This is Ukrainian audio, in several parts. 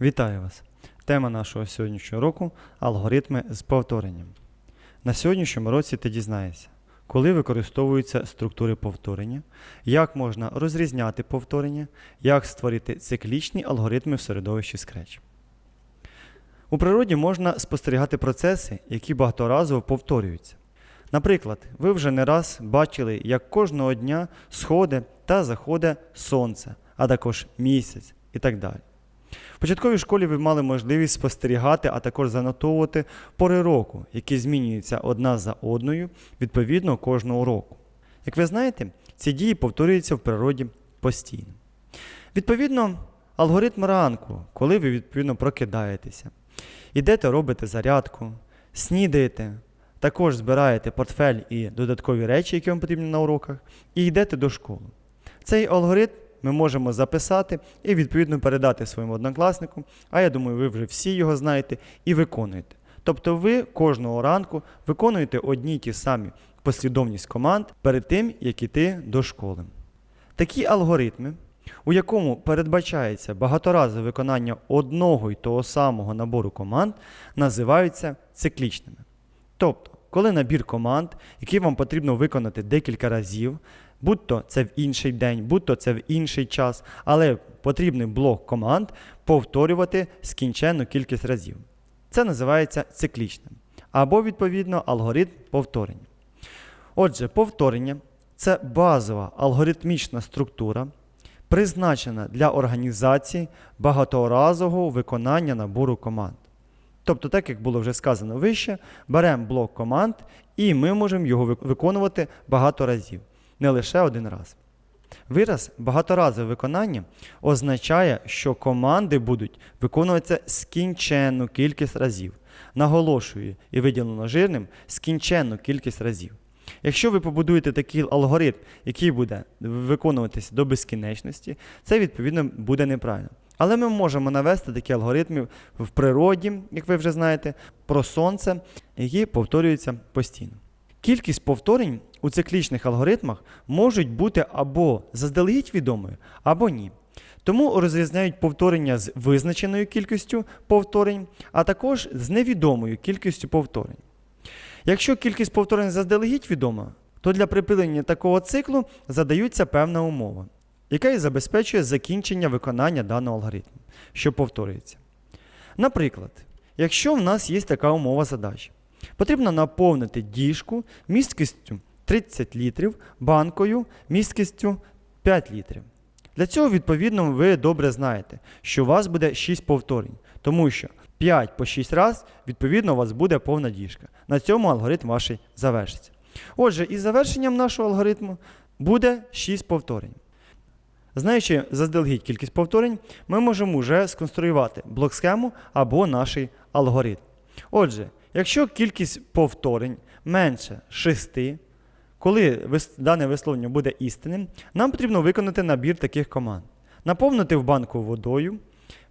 Вітаю вас! Тема нашого сьогоднішнього року алгоритми з повторенням. На сьогоднішньому році ти дізнаєшся, коли використовуються структури повторення, як можна розрізняти повторення, як створити циклічні алгоритми в середовищі Scratch. У природі можна спостерігати процеси, які багаторазово повторюються. Наприклад, ви вже не раз бачили, як кожного дня сходить та заходить сонце, а також місяць і так далі. В початковій школі ви мали можливість спостерігати, а також занотовувати пори року, які змінюються одна за одною відповідно кожного року. Як ви знаєте, ці дії повторюються в природі постійно. Відповідно, алгоритм ранку, коли ви відповідно прокидаєтеся, ідете, робите зарядку, снідаєте, також збираєте портфель і додаткові речі, які вам потрібні на уроках, і йдете до школи. Цей алгоритм ми можемо записати і відповідно передати своєму однокласнику. А я думаю, ви вже всі його знаєте і виконуєте. Тобто ви кожного ранку виконуєте одні й ті самі послідовність команд перед тим, як іти до школи. Такі алгоритми, у якому передбачається багаторазове виконання одного й того самого набору команд, називаються циклічними. Тобто, коли набір команд, який вам потрібно виконати декілька разів, будь-то це в інший день, будь-то це в інший час, але потрібний блок команд повторювати скінченну кількість разів. Це називається циклічним. Або, відповідно, алгоритм повторення. Отже, повторення це базова алгоритмічна структура, призначена для організації багаторазового виконання набору команд. Тобто, так як було вже сказано вище, беремо блок команд і ми можемо його виконувати багато разів, не лише один раз. Вираз багаторазове виконання означає, що команди будуть виконуватися скінченну кількість разів. Наголошую і виділено жирним скінченну кількість разів. Якщо ви побудуєте такий алгоритм, який буде виконуватися до безкінечності, це відповідно буде неправильно. Але ми можемо навести такі алгоритми в природі, як ви вже знаєте, про сонце, які повторюються постійно. Кількість повторень у циклічних алгоритмах можуть бути або заздалегідь відомою, або ні. Тому розрізняють повторення з визначеною кількістю повторень, а також з невідомою кількістю повторень. Якщо кількість повторень заздалегідь відома, то для припинення такого циклу задаються певна умова, яка і забезпечує закінчення виконання даного алгоритму, що повторюється. Наприклад, якщо в нас є така умова задачі, потрібно наповнити діжку місткістю 30 літрів банкою місткістю 5 літрів. Для цього, відповідно, ви добре знаєте, що у вас буде 6 повторень, тому що 5 по 6 разів, відповідно, у вас буде повна діжка. На цьому алгоритм ваш завершиться. Отже, із завершенням нашого алгоритму буде 6 повторень. Знаючи заздалегідь кількість повторень, ми можемо вже сконструювати блок-схему або наш алгоритм. Отже, якщо кількість повторень менше 6, коли дане висловлення буде істинним, нам потрібно виконати набір таких команд: наповнити в банку водою,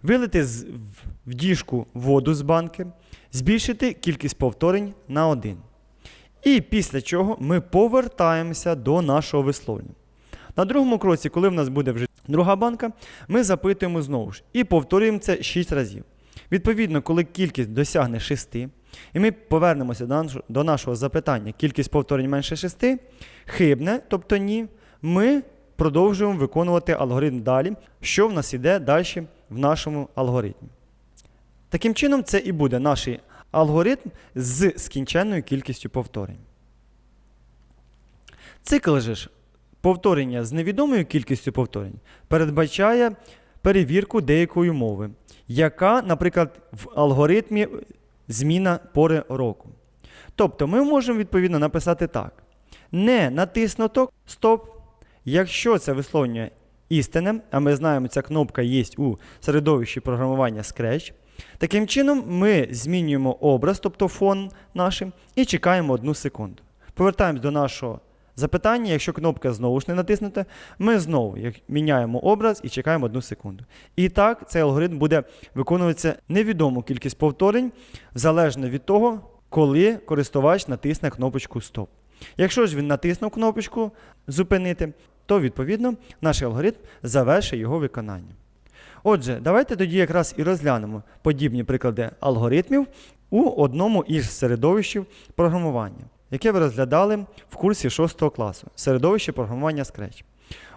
вилити в- діжку воду з банки, збільшити кількість повторень на 1. І після чого ми повертаємося до нашого висловлення. На другому кроці, коли в нас буде вже друга банка, ми запитуємо знову ж і повторюємо це 6 разів. Відповідно, коли кількість досягне 6, і ми повернемося до нашого, запитання, кількість повторень менше 6, хибне, тобто ні, ми продовжуємо виконувати алгоритм далі, що в нас іде далі в нашому алгоритмі. Таким чином, це і буде наш алгоритм з скінченною кількістю повторень. Цикл же ж повторення з невідомою кількістю повторень передбачає перевірку деякої мови, яка, наприклад, в алгоритмі зміна пори року. Тобто ми можемо відповідно написати так: не натиснуто стоп, якщо це висловлення істинне, а ми знаємо, ця кнопка є у середовищі програмування Scratch. Таким чином, ми змінюємо образ, тобто фон нашим, і чекаємо одну секунду. Повертаємось до нашого запитання. Якщо кнопка знову ж не натиснута, ми знову міняємо образ і чекаємо одну секунду. І так цей алгоритм буде виконуватися невідому кількість повторень, залежно від того, коли користувач натисне кнопочку Стоп. Якщо ж він натиснув кнопочку Зупинити, то відповідно наш алгоритм завершить його виконання. Отже, давайте тоді якраз і розглянемо подібні приклади алгоритмів у одному із середовищів програмування, яке ви розглядали в курсі 6 класу середовище програмування Scratch.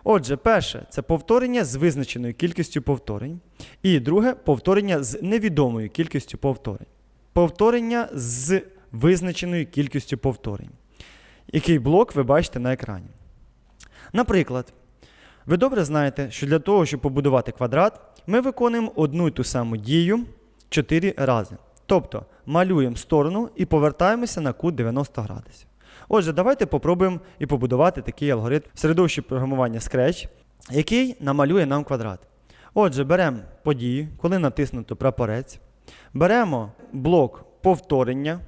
Отже, перше це повторення з визначеною кількістю повторень, і друге повторення з невідомою кількістю повторень. Повторення з визначеною кількістю повторень. Який блок ви бачите на екрані. Наприклад, ви добре знаєте, що для того, щоб побудувати квадрат, ми виконуємо одну й ту саму дію 4 рази. Тобто малюємо сторону і повертаємося на кут 90 градусів. Отже, давайте попробуємо і побудувати такий алгоритм середовищі програмування Scratch, який намалює нам квадрат. Отже, беремо подію, коли натиснуто прапорець, беремо блок повторення,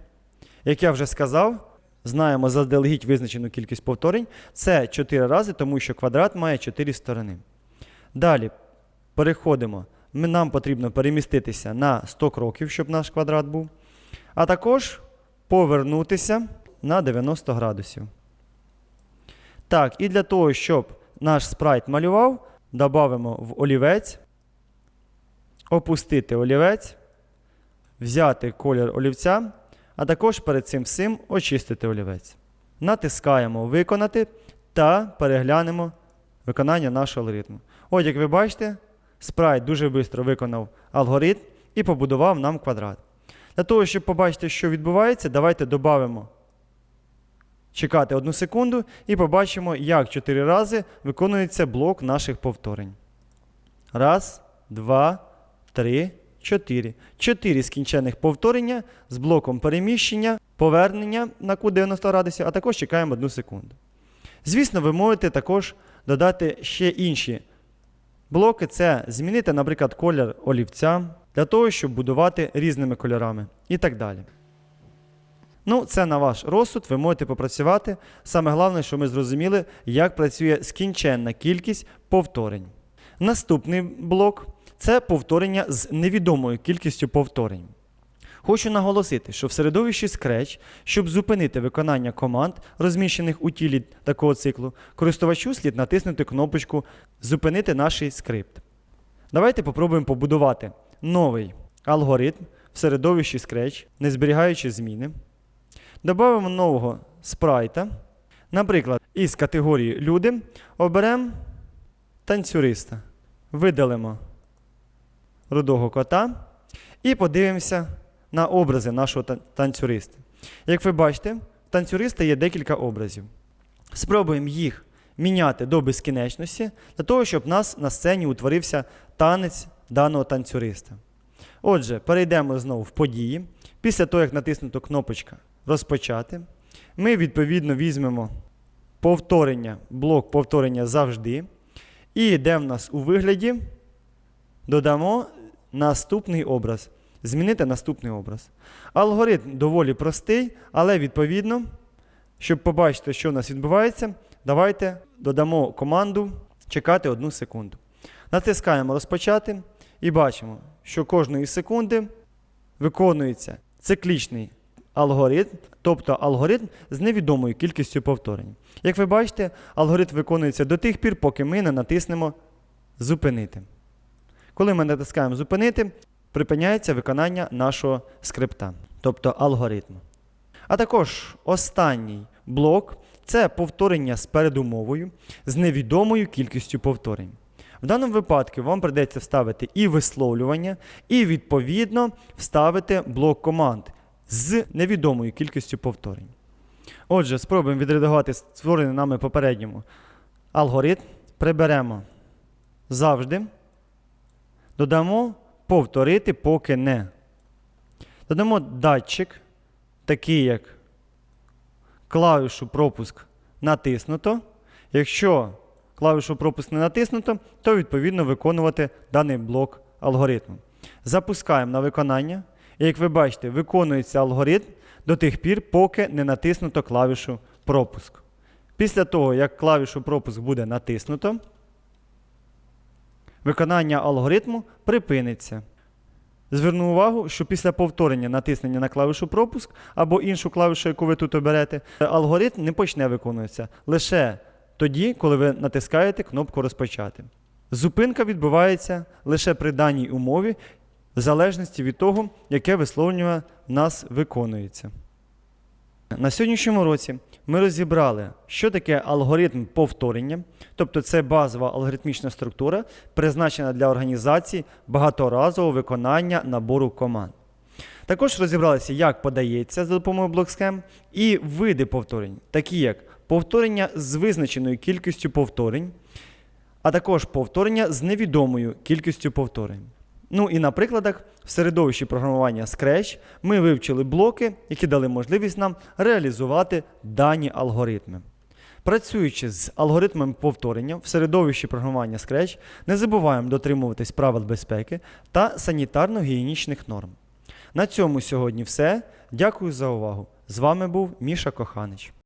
як я вже сказав, знаємо заздалегідь визначену кількість повторень. Це 4 рази, тому що квадрат має 4 сторони. Далі переходимо. Нам потрібно переміститися на 100 кроків, щоб наш квадрат був. А також повернутися на 90 градусів. Так, і для того, щоб наш спрайт малював, додамо в олівець, опустити олівець, взяти колір олівця, а також перед цим всім очистити олівець. Натискаємо Виконати та переглянемо виконання нашого алгоритму. От, як ви бачите, спрайт дуже швидко виконав алгоритм і побудував нам квадрат. Для того, щоб побачити, що відбувається, давайте додамо чекати одну секунду і побачимо, як 4 рази виконується блок наших повторень. Раз, два, три, чотири. Чотири скінчених повторення з блоком переміщення, повернення на кут 90 градусів, а також чекаємо одну секунду. Звісно, ви можете також додати ще інші блоки. Це змінити, наприклад, колір олівця для того, щоб будувати різними кольорами і так далі. Ну, це на ваш розсуд, ви можете попрацювати. Саме головне, що ми зрозуміли, як працює скінченна кількість повторень. Наступний блок це повторення з невідомою кількістю повторень. Хочу наголосити, що в середовищі Scratch, щоб зупинити виконання команд, розміщених у тілі такого циклу, користувачу слід натиснути кнопочку Зупинити наш скрипт. Давайте попробуємо побудувати новий алгоритм в середовищі Scratch, не зберігаючи зміни. Добавимо нового спрайта. Наприклад, із категорії Люди оберемо танцюриста. Видалимо рудого кота і подивимося на образи нашого танцюриста. Як ви бачите, в танцюриста є декілька образів. Спробуємо їх міняти до безкінечності, для того, щоб у нас на сцені утворився танець даного танцюриста. Отже, перейдемо знову в події. Після того, як натиснуто кнопочка Розпочати, ми відповідно візьмемо повторення, блок повторення завжди. І де в нас у вигляді додамо наступний образ. Змінити наступний образ. Алгоритм доволі простий, але відповідно, щоб побачити, що у нас відбувається, давайте додамо команду чекати одну секунду. Натискаємо розпочати і бачимо, що кожної секунди виконується циклічний алгоритм, тобто алгоритм з невідомою кількістю повторень. Як ви бачите, алгоритм виконується до тих пір, поки ми не натиснемо зупинити. Коли ми натискаємо зупинити, припиняється виконання нашого скрипта, тобто алгоритму. А також останній блок це повторення з передумовою з невідомою кількістю повторень. В даному випадку вам прийдеться вставити і висловлювання, і відповідно вставити блок команд з невідомою кількістю повторень. Отже, спробуємо відредагувати створений нами попередньому алгоритм. Приберемо завжди. Додамо повторити, поки не. Додамо датчик, такий як клавішу пропуск натиснуто. Якщо клавішу пропуск не натиснуто, то відповідно виконувати даний блок алгоритму. Запускаємо на виконання. І як ви бачите, виконується алгоритм до тих пір, поки не натиснуто клавішу пропуск. Після того, як клавішу пропуск буде натиснуто, виконання алгоритму припиниться. Зверну увагу, що після повторення натиснення на клавішу пропуск або іншу клавішу, яку ви тут оберете, алгоритм не почне виконуватися лише тоді, коли ви натискаєте кнопку розпочати. Зупинка відбувається лише при даній умові, в залежності від того, яке висловлювання в нас виконується. На сьогоднішньому році ми розібрали, що таке алгоритм повторення, тобто це базова алгоритмічна структура, призначена для організації багаторазового виконання набору команд. Також розібралися, як подається за допомогою блок-схем і види повторень, такі як повторення з визначеною кількістю повторень, а також повторення з невідомою кількістю повторень. Ну і на прикладах в середовищі програмування Scratch ми вивчили блоки, які дали можливість нам реалізувати дані алгоритми. Працюючи з алгоритмами повторення в середовищі програмування Scratch, не забуваємо дотримуватись правил безпеки та санітарно-гігієнічних норм. На цьому сьогодні все. Дякую за увагу. З вами був Міша Коханич.